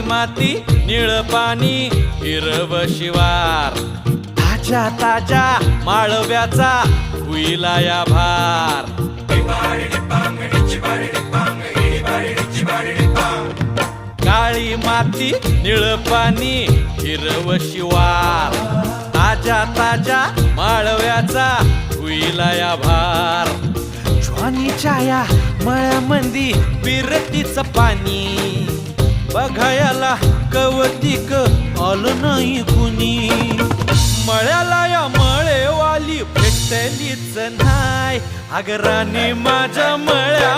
माती निळं पाणी हिरव शिवार. ताज्या ताज्या माळव्याचा हुईला या भार. काळी माती निळ पाणी हिरव शिवार. ताज्या ताज्या माळव्याचा हुईला या भार. ज्वानीच्या या मळ्यामंदी विरतीच पाणी. बघायला कवतिक आलं नाही कुणी. मळ्याला या मळेवाली भेटलीच नाही. अगराने माझ्या मळ्या